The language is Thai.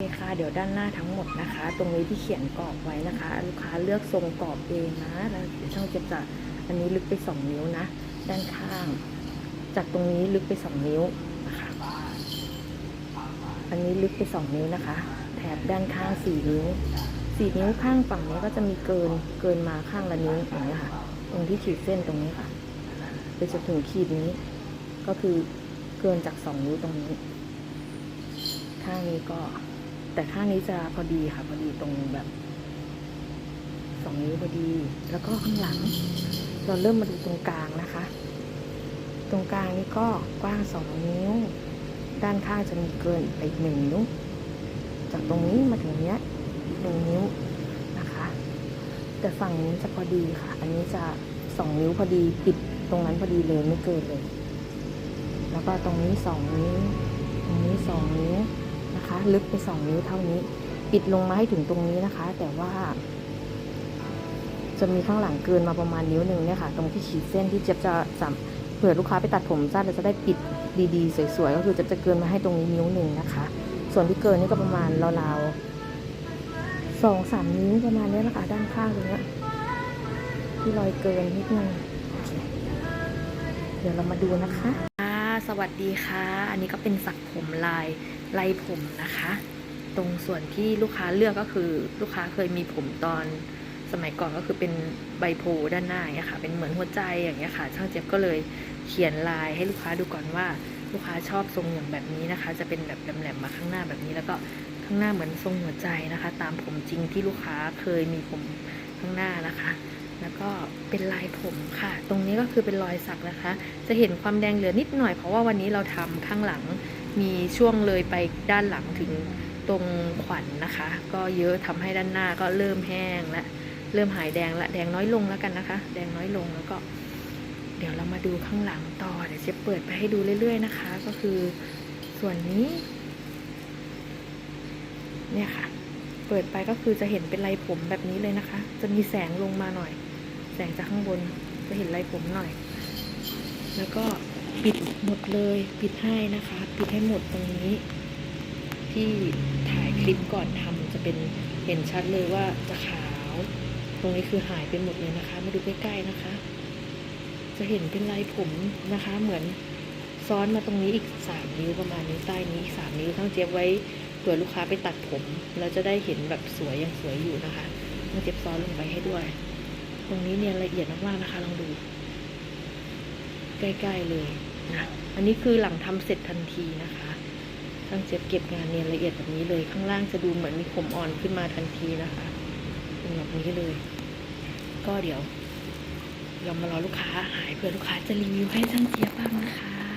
โอเคค่ะเดี๋ยวด้านหน้าทั้งหมดนะคะ ตรงนี้ที่เขียนกรอบไว้นะคะ ลูกค้าเลือกทรงกรอบเองนะแล้วช่างจ็บจะอันนี้ลึกไป 2 นิ้วนะ ด้านข้าง จากตรงนี้ลึกไป 2 นิ้วนะคะอันนี้ลึกไป 2 นิ้วนะคะ แถบด้านข้าง 4 นิ้ว 4 นิ้วข้างฝั่งนี้ก็จะมีเกินเกินมาข้างละนิ้วอย่างนี้ค่ะ ตรงที่ขีดเส้นตรงนี้ค่ะไปจนถึงขีดนี้ ก็คือเกินจาก 2 นิ้วตรงนี้ ข้างนี้ก็ แต่ข้างนี้จะพอดีค่ะ พอดีตรงแบบสองนิ้วพอดี แล้วก็ข้างหลัง เราเริ่มมาดูตรงกลางนะคะ ตรงกลางนี้ก็กว้างสองนิ้ว ด้านข้างจะมีเกินไปหนึ่งนิ้ว จากตรงนี้มาถึงเนี้ยหนึ่งนิ้วนะคะ แต่ฝั่งนี้จะพอดีค่ะ อันนี้จะสองนิ้วพอดีปิดตรงนั้นพอดีเลยไม่เกินเลย แล้วก็ตรงนี้สองนิ้ว ตรงนี้สองนิ้ว นะคะ ลึกไปสองนิ้วเท่านี้ ปิดลงมาให้ถึงตรงนี้นะคะ แต่ว่า จะมีข้างหลังเกินมาประมาณนิ้วหนึ่งเนี่ยค่ะ ตรงที่ขีดเส้นที่เจี๊ยบจะสามเผื่อลูกค้าไปตัดผมสั้นเราจะได้ปิดดีๆ สวยๆ ก็คือจะจะเกินมาให้ตรงนี้นิ้วหนึ่งนะคะ ส่วนที่เกินนี่ก็ประมาณราวๆสองสามนิ้วประมาณนี้แหละคะ ด้านข้างตรงนี้ที่รอยเกินนิดนึงเดี๋ยวเรามาดูนะคะ สวัสดีค่ะ อันนี้ก็เป็นสักผมลายลายผมนะคะ ตรงส่วนที่ลูกค้าเลือกก็คือลูกค้าเคยมีผมตอนสมัยก่อนก็คือเป็นใบโพด้านหน้าอย่างเงี้ยค่ะ เป็นเหมือนหัวใจอย่างเงี้ยค่ะ ช่างเจ็บก็เลยเขียนลายให้ลูกค้าดูก่อนว่าลูกค้าชอบทรงอย่างแบบนี้นะคะ จะเป็นแบบแหลมๆมาข้างหน้าแบบนี้ แล้วก็ข้างหน้าเหมือนทรงหัวใจนะคะ ตามผมจริงที่ลูกค้าเคยมีผมข้างหน้านะคะ แล้วก็เป็นลายผมค่ะ ตรงนี้ก็คือเป็นรอยสักนะคะ จะเห็นความแดงเหลือนิดหน่อยเพราะว่าวันนี้เราทำข้างหลัง มีช่วงเลยไปด้านหลังถึงตรงขวัญนนะคะ ก็เยอะทำให้ด้านหน้าก็เริ่มแห้งและเริ่มหายแดงละแดงน้อยลงแล้วกันนะคะ แดงน้อยลงแล้วก็ เดี๋ยวเรามาดูข้างหลังต่อเดี๋ยวเจะเปิดไปให้ดูเรื่อย ๆนะคะ ก็คือส่วนนี้ เนี่ยค่ะ เปิดไปก็คือจะเห็นเป็นลายผมแบบนี้เลยนะคะ จะมีแสงลงมาหน่อย แสงจากข้างบนจะเห็นลายผมหน่อย แล้วก็ปิดหมดเลย ปิดให้นะคะ ปิดให้หมดตรงนี้ ที่ถ่ายคลิปก่อนทำจะเป็นเห็นชัดเลยว่าจะขาว ตรงนี้คือหายไปหมดเลยนะคะ มาดูใกล้ๆนะคะ จะเห็นเป็นลายผมนะคะ เหมือนซ้อนมาตรงนี้อีกสามนิ้วประมาณนี้ใต้นี้อีกสามนิ้วทั้งเจี๊ยบไว้เผื่อลูกค้าไปตัดผม แล้วจะได้เห็นแบบสวยยังสวยอยู่นะคะทั้งเจี๊ยบซ้อนลงไปให้ด้วย ตรงนี้เนี่ยละเอียดมากๆนะคะลองดู ใกล้ๆเลยนะอันนี้คือหลังทำเสร็จทันทีนะคะทั้งเจ็บเก็บงานเนียนละเอียดแบบนี้เลย ข้างล่างจะดูเหมือนมีผมอ่อนขึ้นมาทันทีนะคะเป็นแบบนี้เลย ก็เดี๋ยวเรามารอลูกค้าหายเพื่อลูกค้าจะรีวิวให้ช่างเจี๊ยบบ้างนะคะ